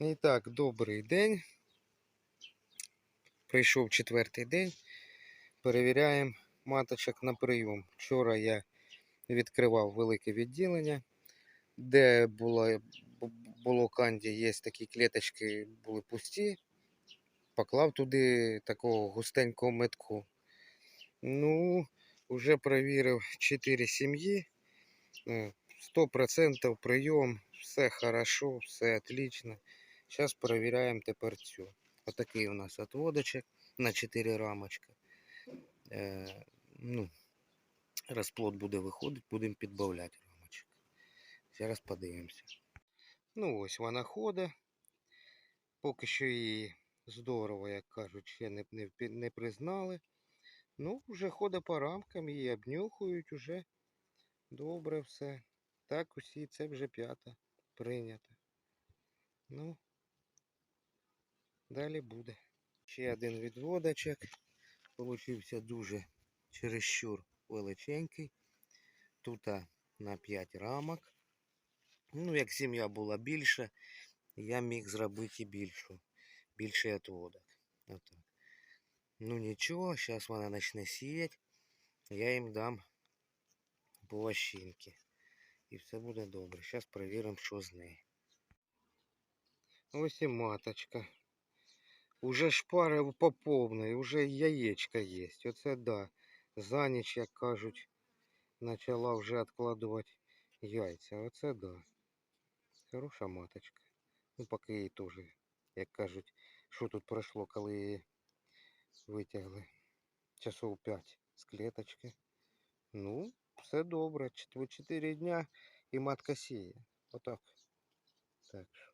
І так, добрий день. Прийшов четвертий день. Перевіряємо маточок на прийом. Вчора я відкривав велике відділення, де було, було канді, є такі клеточки, були пусті. Поклав туди такого густенького метку. Ну, вже перевірив 4 сім'ї. Е, 100% прийом, все хорошо, все отлично. Зараз перевіряємо тепер цю. Отакий у нас отводочок на 4 рамочки. Е, ну, розплод буде виходити, будемо підбавляти рамочок. Зараз подивимося. Ну ось вона ходить. Поки що її здорово, як кажуть, ще не, не, не признали. Ну, вже ходить по рамкам, її обнюхують уже. Добре все. Так усі, це вже п'ята прийнято. Ну, далі буде. Ще один відводочок. Получився дуже чересчур величенький. Тут на 5 рамок. Ну, як сім'я була більша, я міг зробити більшу. Більший отводок. Отак. Ну нічого, зараз вона почне сіяти. Я їм дам по. І все буде добре. Зараз перевіримо, що з нею. Ось і маточка. Уже шпари по повній, уже яєчка є. Оце да. За ніч, як кажуть, почала вже відкладувати яйця. Оце да. Хороша маточка. Ну, поки її теж, як кажуть, що тут пройшло, коли її витягли. Часов 5 з клеточки. Ну, все добре. 4 дня і матка сіє. Отак. Так. що.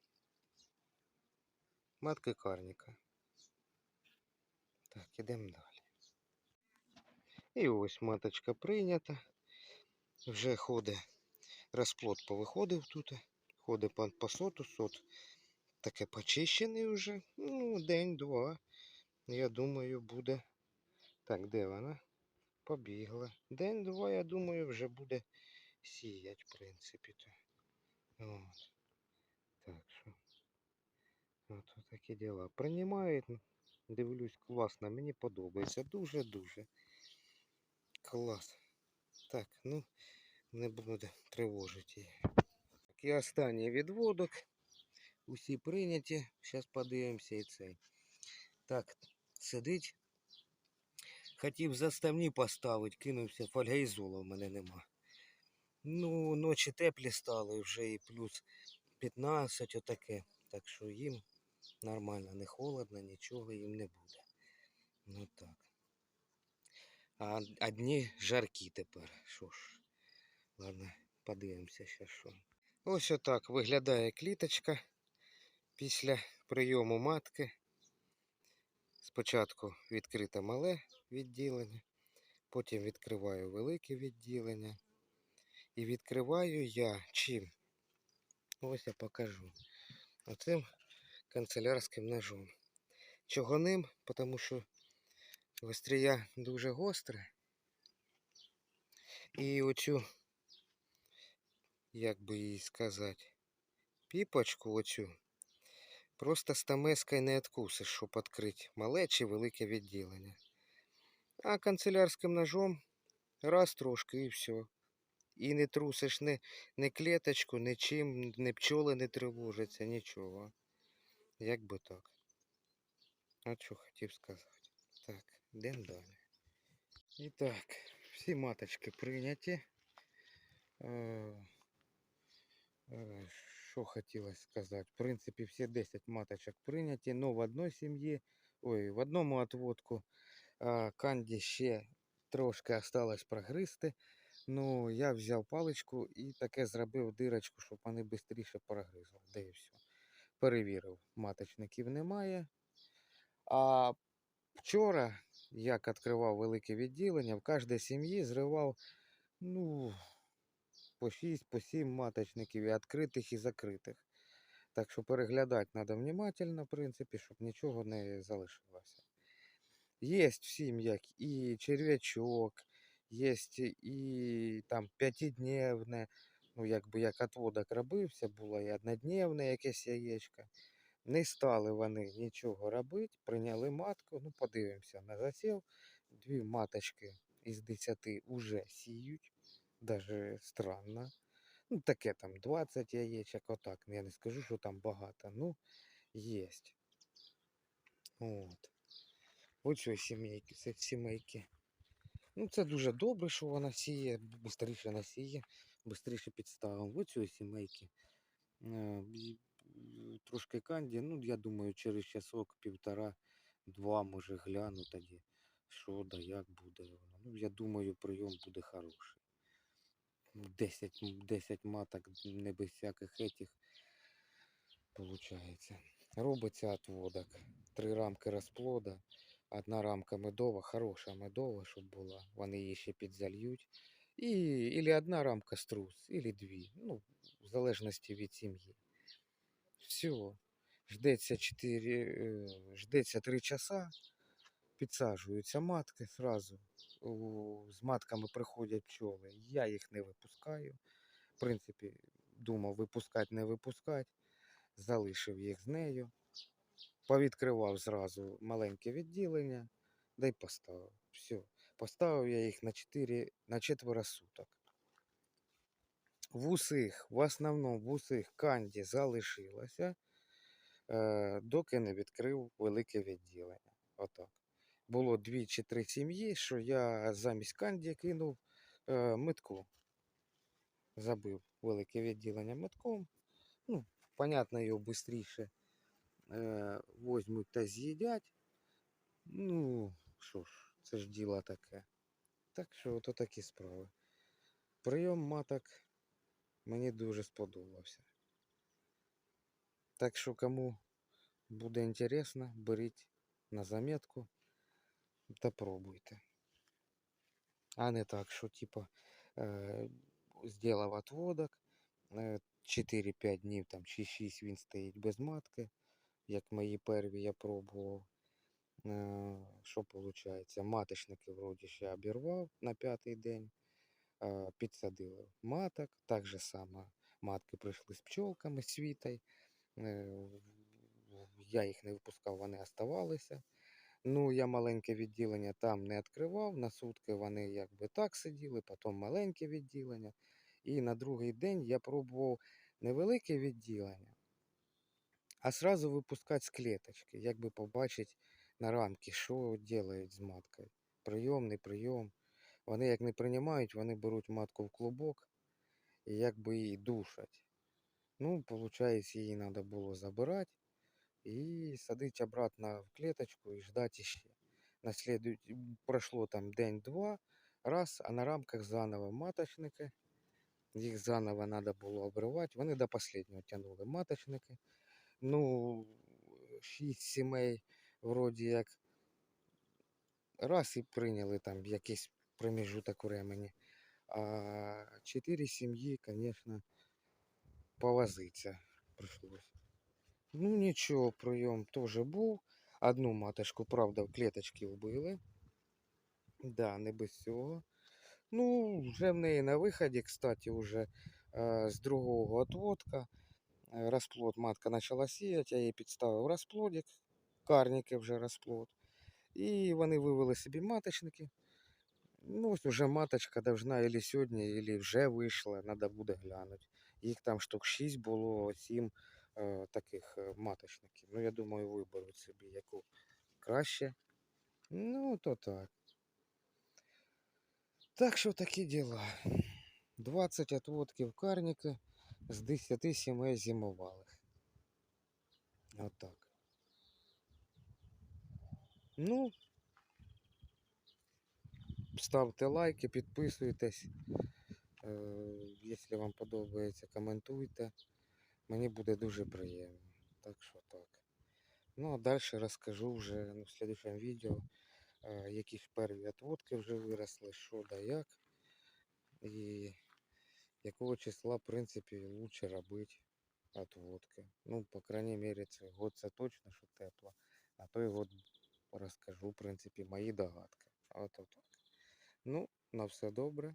Матка карніка. Так, ідемо далі. І ось маточка прийнята. Вже ходить розплод повиходив тут. Ходить по, по соту, сот таке почищений вже. Ну, день-два. Я думаю, буде. Так, де вона? Побігла. День-два, я думаю, вже буде сіять, в принципі. то. От. Так що. От такі діла. Приймають, дивлюсь, класно, мені подобається. Дуже-дуже. Клас. Так, ну, не буду тривожити її. І останній відводок. Усі прийняті. Зараз подивимося і цей. Так, сидить. Хотів заставні поставити, кинувся, фольгайзола в мене нема. Ну, ночі теплі стали вже і плюс 15 отаке. Так що їм нормально, не холодно, нічого їм не буде. Ну так. А, а дні жаркі тепер. Що ж. Ладно, подивимося ще що. Ось отак виглядає кліточка після прийому матки. Спочатку відкрите мале відділення, потім відкриваю велике відділення. І відкриваю я чим? Ось я покажу. Оцим канцелярським ножом. Чого ним? Тому що гострія дуже гостра. І оцю, як би їй сказати, піпочку оцю просто стамескою не відкусиш, щоб відкрити мале чи велике відділення. А канцелярським ножом раз трошки і все. І не трусиш ні, ні клеточку, нічим, ні пчоли не тривожаться, нічого. Як би так. А що хотів сказати. Так, йдемо далі. І так, всі маточки прийняті. Е, е, Що хотілося сказати? В принципі, всі 10 маточок прийняті, але в одній сім'ї, ой, в одному отводку канді ще трошки осталось прогризти. Ну, я взяв паличку і таке зробив дирочку, щоб вони швидше прогризли. Де і все. Перевірив, маточників немає. А вчора, як відкривав велике відділення, в кожній сім'ї зривав ну, по 6, по 7 маточників, і відкритих і закритих. Так що переглядати треба внимательно, в принципі, щоб нічого не залишилося. Є в сім'ях і черв'ячок, є і там п'ятидневне, ну якби як отводок робився, було і однодневне якесь яєчко. Не стали вони нічого робити, прийняли матку. Ну, подивимося на засів. Дві маточки із 10 уже сіють. Даже странно. Ну, таке там 20 яєчок, отак. Я не скажу, що там багато. Ну, є. От. Ось що сімейки, сімейки. Ну, це дуже добре, що вона сіє, швидше насіє, швидше підставимо. Ось сімейки. І, м, Трошки канді, ну, я думаю, через часок, півтора, два, може, гляну тоді, що да як буде воно. Ну, я думаю, прийом буде хороший. 10, 10 маток не без всяких етих получається. Робиться отводок. Три рамки розплода, одна рамка медова, хороша медова, щоб була. Вони її ще підзальють. І ілі одна рамка струс, ілі дві. Ну, в залежності від сім'ї. Все. Ждеться 4, ждеться 3 часа, підсаджуються матки зразу. З матками приходять пчоли. Я їх не випускаю. В принципі, думав випускати, не випускати. Залишив їх з нею. Повідкривав зразу маленьке відділення, да й поставив. Все. Поставив я їх на 4, на четверо суток. В усіх, в основному в усіх канді залишилося, е, доки не відкрив велике відділення. Отак. Було дві чи три сім'ї, що я замість канді кинув е, метку. Забив велике відділення метком. Ну, понятно, його швидше е, возьмуть та з'їдять. Ну, що ж, це ж діло таке. Так що ото такі справи. Прийом маток мені дуже сподобався. Так що кому буде інтересно, беріть на заметку та пробуйте. А не так, що типа е, зробив отводок, е, 4-5 днів там, чи 6 він стоїть без матки, як мої перві я пробував. Що виходить? Маточники вроді ще обірвав на п'ятий день, підсадили маток, так же само матки прийшли з пчолками, світай. Е, я їх не випускав, вони оставалися. Ну, я маленьке відділення там не відкривав. На сутки вони якби так сиділи, потім маленьке відділення. І на другий день я пробував невелике відділення, а сразу випускати з клеточки, якби побачити на рамки, що роблять з маткою. Прийом, не прийом. Вони як не приймають, вони беруть матку в клубок і якби її душать. Ну, виходить, її треба було забирати і садити обратно в клеточку і ждати ще. На. Пройшло там день-два, раз, а на рамках заново маточники. Їх заново треба було обривати. Вони до останнього тягнули маточники. Ну, шість сімей, вроді як раз і прийняли там якийсь проміжуток времени. А чотири сім'ї, звісно, повозиться прийшлось. Ну нічого, прийом теж був. Одну маточку, правда, в клеточки вбили. Да, не без цього. Ну, вже в неї на виході, кстати, вже е, з другого отводка. е, Розплод матка почала сіяти, я їй підставив розплодик, карники вже розплод. І вони вивели собі маточники. Ну, ось вже маточка должна или сьогодні, или вже вийшла, треба буде глянути. Їх там штук 6 було, 7 е, таких е, маточників. Ну, я думаю, виберуть собі яку краще. Ну, то так. Так що такі діла. 20 отводків карніки з 10 сімей зимувалих. Отак. Ну, ставте лайки, підписуйтесь. Е, Якщо вам подобається, коментуйте. Мені буде дуже приємно. Так що так. Ну а далі розкажу вже ну, в следующем відео, е, які ж перві отводки вже виросли, що да як. І якого числа, в принципі, лучше робити отводки. Ну, по крайней мере, цей год це точно, що тепло. А той год розкажу, в принципі, мої догадки. От так. Ну, на все добре.